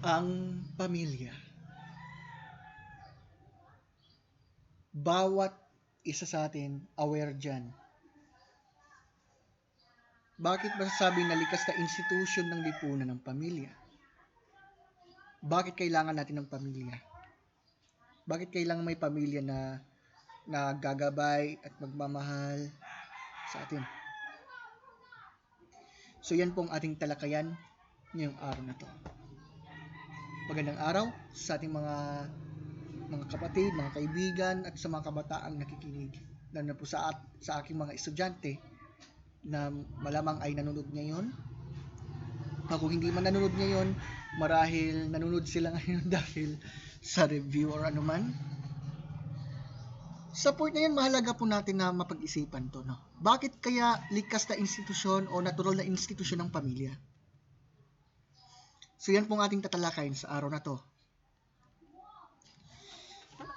ang pamilya. Bawat isa sa atin aware dyan. Bakit masasabi na likas na institution ng lipunan ng pamilya? Bakit kailangan natin ng pamilya? Bakit kailangan may pamilya na na gagabay at magmamahal sa atin? So yan pong ating talakayan ngayong araw na to. Magandang araw sa ating mga mga kapatid, mga kaibigan at sa mga kabataang nakikinig. Lalo na po sa, at, sa aking mga estudyante na malamang ay nanonood ngayon. Kung hindi man nanonood ngayon, marahil nanonood sila ngayon dahil sa review or anuman. Sa point na yan, mahalaga po natin na mapag-isipan to. No? Bakit kaya likas na institusyon o natural na institusyon ng pamilya? So yan pong ating tatalakayin sa araw na to.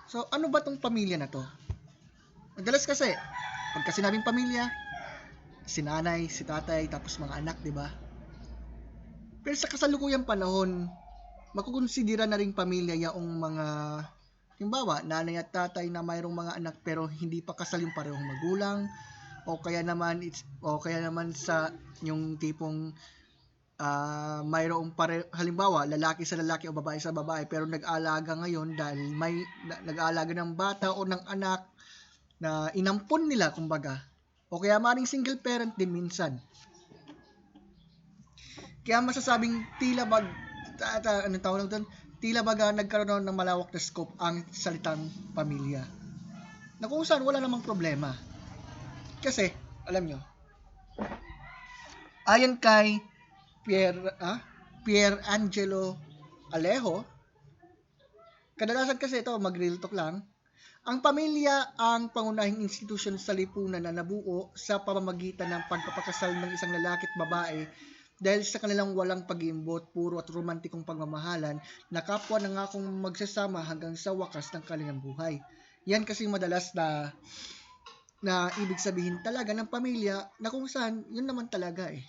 So ano ba tong pamilya na to? Madalas kasi, pagka sinabing pamilya, si nanay, si tatay, tapos mga anak, di ba? Pero sa kasalukuyang panahon, makukonsidera na rin pamilya yaong mga Halimbawa, nanay at tatay na mayroong mga anak pero hindi pa kasal yung parehong magulang o kaya naman it's o kaya naman sa yung tipong uh, mayroong pare halimbawa lalaki sa lalaki o babae sa babae pero nag-alaga ngayon dahil may na, nag-alaga ng bata o ng anak na inampon nila kumbaga o kaya maring single parent din minsan kaya masasabing tila bag ta, ta, ano tawag doon tila baga nagkaroon ng malawak na scope ang salitang pamilya. Na kung saan wala namang problema. Kasi, alam nyo, ayon kay Pierre, ah, Pierre Angelo Alejo, kadalasan kasi ito, mag-real talk lang, ang pamilya ang pangunahing institusyon sa lipunan na nabuo sa pamamagitan ng pagpapakasal ng isang lalaki at babae dahil sa kanilang walang pag-iimbot, puro at romantikong pagmamahalan na kapwa na nga kung magsasama hanggang sa wakas ng kanilang buhay. Yan kasi madalas na na ibig sabihin talaga ng pamilya na kung saan yun naman talaga eh.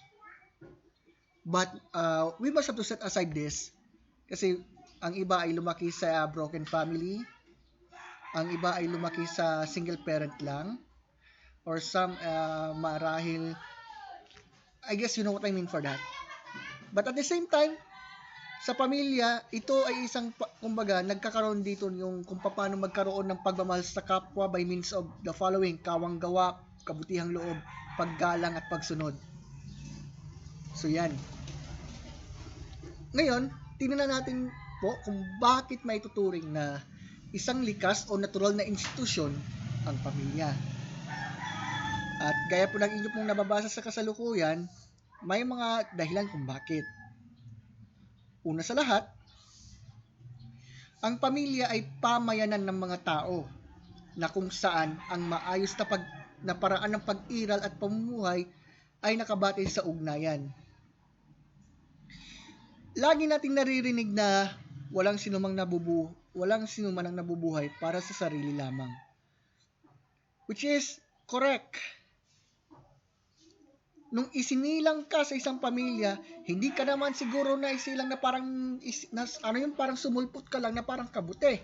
But uh, we must have to set aside this kasi ang iba ay lumaki sa broken family, ang iba ay lumaki sa single parent lang, or some uh, marahil I guess you know what I mean for that. But at the same time, sa pamilya, ito ay isang, kumbaga, nagkakaroon dito yung kung paano magkaroon ng pagmamahal sa kapwa by means of the following, kawang gawa, kabutihang loob, paggalang at pagsunod. So yan. Ngayon, tingnan natin po kung bakit may tuturing na isang likas o natural na institusyon ang pamilya. At gaya po ng inyo pong nababasa sa kasalukuyan, may mga dahilan kung bakit. Una sa lahat, ang pamilya ay pamayanan ng mga tao na kung saan ang maayos na, pag, na paraan ng pag-iral at pamumuhay ay nakabatay sa ugnayan. Lagi nating naririnig na walang sinumang nabubu walang sinuman ang nabubuhay para sa sarili lamang. Which is correct nung isinilang ka sa isang pamilya, hindi ka naman siguro na isilang na parang, is, na, ano yung parang sumulpot ka lang na parang kabute.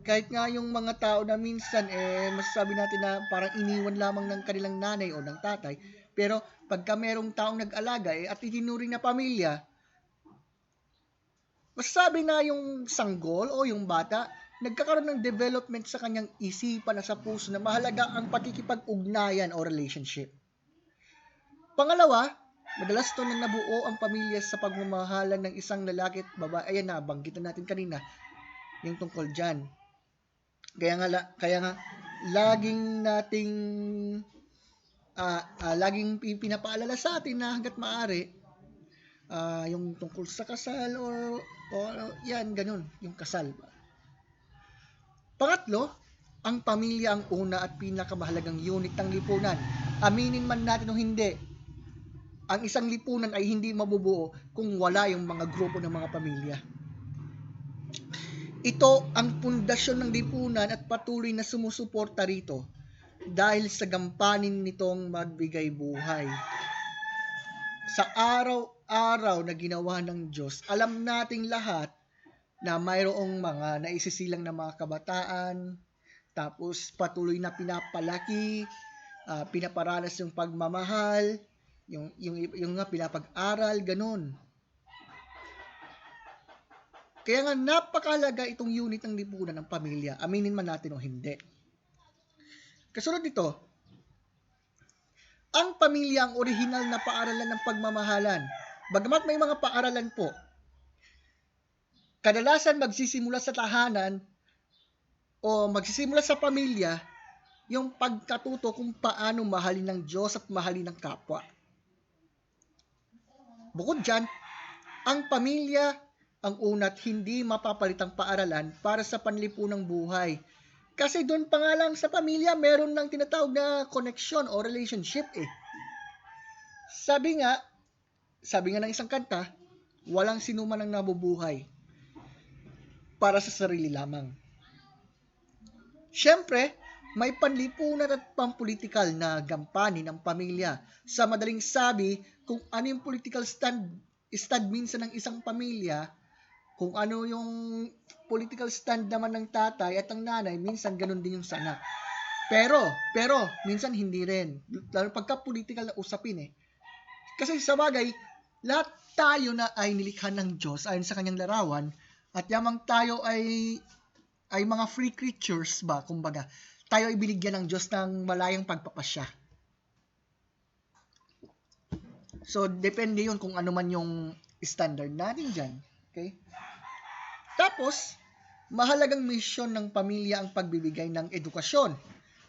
Kahit nga yung mga tao na minsan, eh, masasabi natin na parang iniwan lamang ng kanilang nanay o ng tatay, pero pagka merong taong nag-alaga, eh, at itinuring na pamilya, masasabi na yung sanggol o yung bata, nagkakaroon ng development sa kanyang isipan at sa puso na mahalaga ang pakikipag-ugnayan o relationship. Pangalawa, madalas to na nabuo ang pamilya sa pagmamahalan ng isang lalaki at babae. Ayan na, banggitan natin kanina yung tungkol dyan. Kaya nga, kaya nga laging nating uh, laging pinapaalala sa atin na hanggat maaari uh, yung tungkol sa kasal or, or yan, ganun, yung kasal. Pangatlo, ang pamilya ang una at pinakamahalagang unit ng lipunan. Aminin man natin o hindi, ang isang lipunan ay hindi mabubuo kung wala yung mga grupo ng mga pamilya. Ito ang pundasyon ng lipunan at patuloy na sumusuporta rito dahil sa gampanin nitong magbigay buhay. sa araw-araw na ginawa ng Diyos, alam nating lahat na mayroong mga naisisilang na mga kabataan, tapos patuloy na pinapalaki, uh, pinaparanas yung pagmamahal, yung, yung, yung nga pinapag-aral, ganun. Kaya nga napakalaga itong unit ng lipunan ng pamilya. Aminin man natin o hindi. Kasunod nito, ang pamilya ang orihinal na paaralan ng pagmamahalan. Bagamat may mga paaralan po, kadalasan magsisimula sa tahanan o magsisimula sa pamilya yung pagkatuto kung paano mahalin ng Diyos at mahalin ng kapwa. Bukod dyan, ang pamilya ang unat hindi mapapalitang paaralan para sa panlipunang buhay. Kasi doon pa nga lang sa pamilya, meron ng tinatawag na connection o relationship eh. Sabi nga, sabi nga ng isang kanta, walang sinuman ang nabubuhay para sa sarili lamang. Siyempre, may panlipunan at pampolitikal na gampani ng pamilya. Sa madaling sabi, kung ano yung political stand, stand minsan ng isang pamilya, kung ano yung political stand naman ng tatay at ang nanay, minsan ganun din yung sanak. Pero, pero, minsan hindi rin. Lalo pagka political na usapin eh. Kasi sa bagay, lahat tayo na ay nilikha ng Diyos ayon sa kanyang larawan at yamang tayo ay ay mga free creatures ba, kumbaga. Tayo ay binigyan ng Diyos ng malayang pagpapasya. So, depende yun kung ano man yung standard natin dyan. Okay? Tapos, mahalagang misyon ng pamilya ang pagbibigay ng edukasyon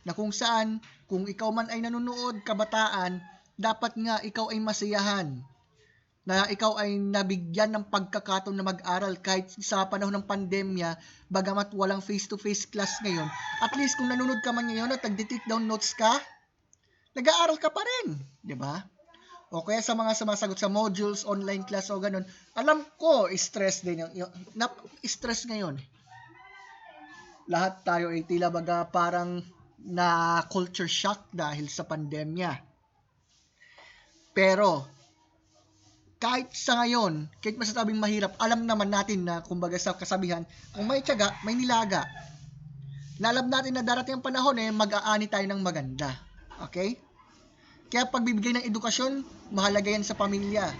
na kung saan, kung ikaw man ay nanonood, kabataan, dapat nga ikaw ay masiyahan na ikaw ay nabigyan ng pagkakataon na mag-aral kahit sa panahon ng pandemya, bagamat walang face-to-face class ngayon, at least kung nanonood ka man ngayon at nag-take down notes ka, nag-aaral ka pa rin, di ba? O kaya sa mga sumasagot sa modules, online class o ganun, alam ko, stress din yung, yung na, stress ngayon. Lahat tayo ay tila baga parang na culture shock dahil sa pandemya. Pero, kahit sa ngayon, kahit masasabing mahirap, alam naman natin na, kumbaga sa kasabihan, kung may tiyaga, may nilaga. Nalam natin na darating ang panahon eh, mag-aani tayo ng maganda. Okay? Kaya pagbibigay ng edukasyon, mahalaga yan sa pamilya.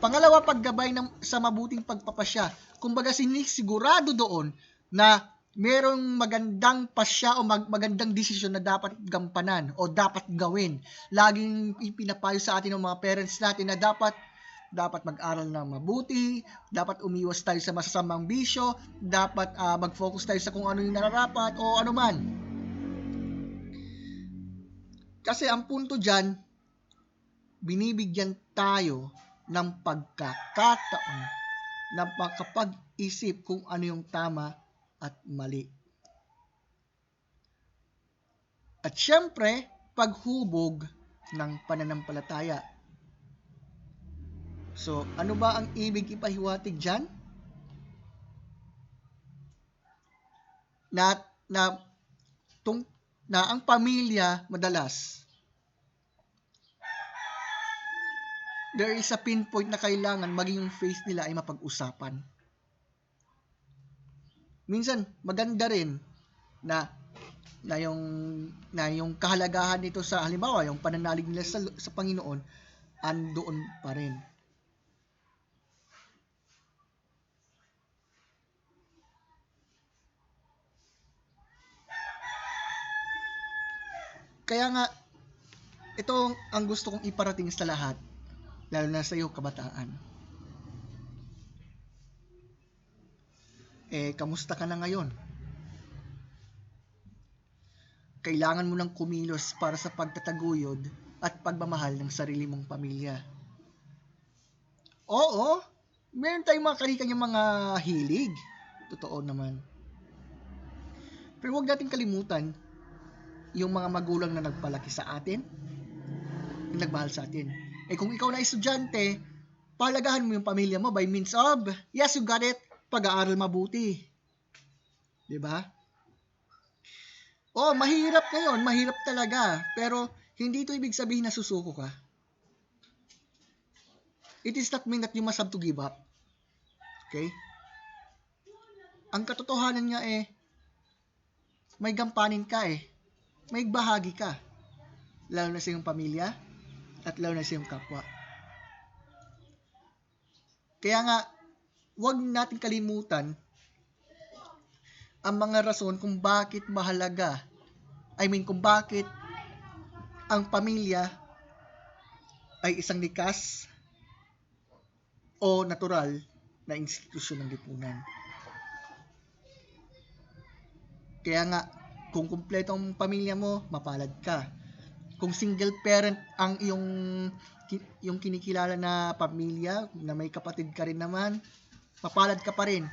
Pangalawa, paggabay ng, sa mabuting pagpapasya. Kumbaga sigurado doon na merong magandang pasya o mag, magandang desisyon na dapat gampanan o dapat gawin. Laging ipinapayo sa atin ng mga parents natin na dapat dapat mag-aral ng mabuti, dapat umiwas tayo sa masasamang bisyo, dapat uh, mag-focus tayo sa kung ano yung nararapat o ano man. Kasi ang punto dyan, binibigyan tayo ng pagkakataon na makapag-isip kung ano yung tama at mali. At syempre, paghubog ng pananampalataya. So, ano ba ang ibig ipahiwatig dyan? Na, na tung, na ang pamilya madalas there is a pinpoint na kailangan maging yung faith nila ay mapag-usapan. Minsan maganda rin na na yung na yung kahalagahan nito sa halimbawa yung pananalig nila sa, sa Panginoon andoon pa rin. Kaya nga, ito ang gusto kong iparating sa lahat, lalo na sa iyo, kabataan. Eh, kamusta ka na ngayon? Kailangan mo ng kumilos para sa pagtataguyod at pagmamahal ng sarili mong pamilya. Oo, meron tayong mga kanya mga hilig. Totoo naman. Pero huwag natin kalimutan yung mga magulang na nagpalaki sa atin, yung nagmahal sa atin. Eh kung ikaw na estudyante, palagahan mo yung pamilya mo by means of, yes, you got it, pag-aaral mabuti. 'Di ba? Oh, mahirap ngayon, mahirap talaga. Pero hindi ito ibig sabihin na susuko ka. it is not mean that you must have to give up. Okay? Ang katotohanan nga eh, may gampanin ka eh. May bahagi ka. Lalo na sa iyong pamilya at lalo na sa iyong kapwa. Kaya nga, huwag natin kalimutan ang mga rason kung bakit mahalaga. I mean, kung bakit ang pamilya ay isang likas o natural na institusyon ng lipunan. Kaya nga, kung kumpleto ang pamilya mo, mapalad ka. Kung single parent ang iyong yung kinikilala na pamilya, na may kapatid ka rin naman, mapalad ka pa rin.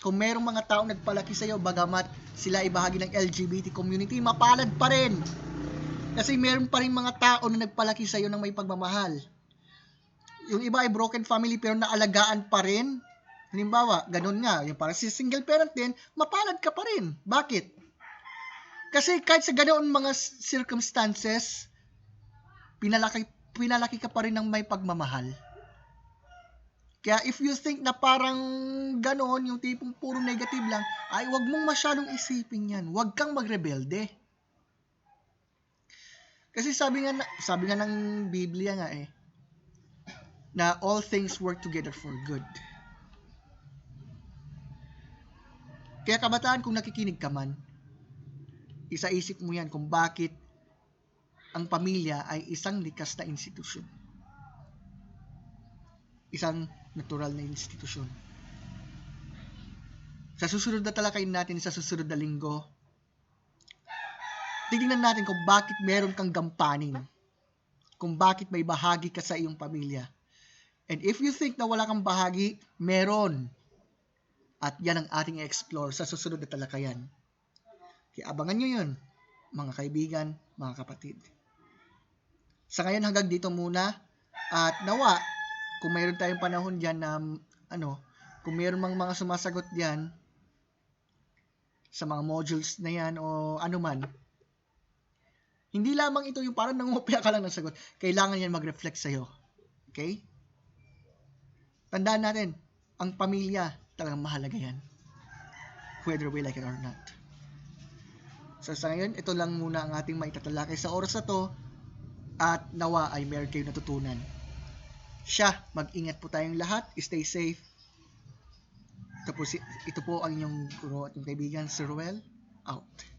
Kung merong mga taong nagpalaki sa'yo, bagamat sila ay bahagi ng LGBT community, mapalad pa rin. Kasi meron pa rin mga tao na nagpalaki sa'yo ng may pagmamahal. Yung iba ay broken family pero naalagaan pa rin. Halimbawa, ganun nga, yung parang si single parent din, mapalad ka pa rin. Bakit? Kasi kahit sa ganoon mga circumstances, pinalaki, pinalaki ka pa rin ng may pagmamahal. Kaya if you think na parang ganoon, yung tipong puro negative lang, ay wag mong masyadong isipin yan. Wag kang magrebelde. Kasi sabi nga, sabi nga ng Biblia nga eh, na all things work together for good. Kaya kabataan, kung nakikinig ka man, isaisip mo yan kung bakit ang pamilya ay isang likas na institusyon. Isang natural na institusyon. Sa susunod na talakayin natin sa susunod na linggo, titingnan natin kung bakit meron kang gampanin. Kung bakit may bahagi ka sa iyong pamilya. And if you think na wala kang bahagi, meron. At yan ang ating explore sa susunod na talakayan. Kaya abangan nyo yun, mga kaibigan, mga kapatid. Sa ngayon hanggang dito muna. At nawa, kung mayroon tayong panahon dyan na, ano, kung mayroon mang mga sumasagot dyan, sa mga modules na yan o ano man, hindi lamang ito yung parang nangopya ka lang ng sagot. Kailangan yan mag-reflect sa'yo. Okay? Tandaan natin, ang pamilya, talagang mahalaga yan. Whether we like it or not. So sa ngayon, ito lang muna ang ating maitatalakay sa oras na to at nawa ay meron kayong natutunan. Siya, mag-ingat po tayong lahat. Stay safe. Ito po, ito po ang inyong guro at yung kaibigan, Sir Ruel. Out.